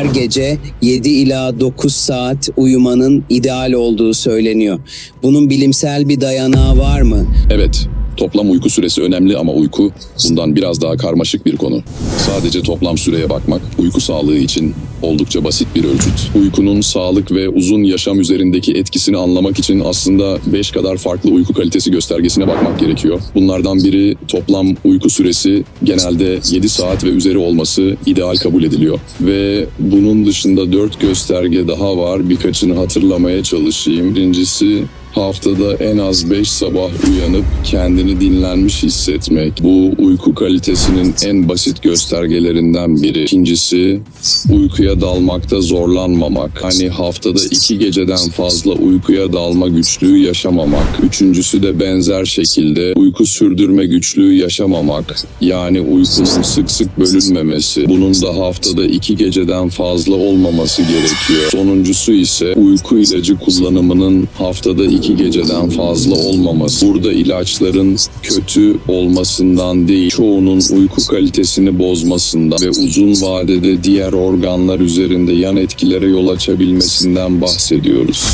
her gece 7 ila 9 saat uyumanın ideal olduğu söyleniyor. Bunun bilimsel bir dayanağı var mı? Evet, toplam uyku süresi önemli ama uyku bundan biraz daha karmaşık bir konu. Sadece toplam süreye bakmak uyku sağlığı için oldukça basit bir ölçüt. Uykunun sağlık ve uzun yaşam üzerindeki etkisini anlamak için aslında 5 kadar farklı uyku kalitesi göstergesine bakmak gerekiyor. Bunlardan biri toplam uyku süresi genelde 7 saat ve üzeri olması ideal kabul ediliyor. Ve bunun dışında 4 gösterge daha var. Birkaçını hatırlamaya çalışayım. Birincisi Haftada en az 5 sabah uyanıp kendini dinlenmiş hissetmek. Bu uyku kalitesinin en basit göstergelerinden biri. İkincisi uykuya dalmakta zorlanmamak. Hani haftada 2 geceden fazla uykuya dalma güçlüğü yaşamamak. Üçüncüsü de benzer şekilde uyku sürdürme güçlüğü yaşamamak. Yani uykunun sık sık bölünmemesi. Bunun da haftada 2 geceden fazla olmaması gerekiyor. Sonuncusu ise uyku ilacı kullanımının haftada iki geceden fazla olmaması. Burada ilaçların kötü olmasından değil, çoğunun uyku kalitesini bozmasından ve uzun vadede diğer organlar üzerinde yan etkilere yol açabilmesinden bahsediyoruz.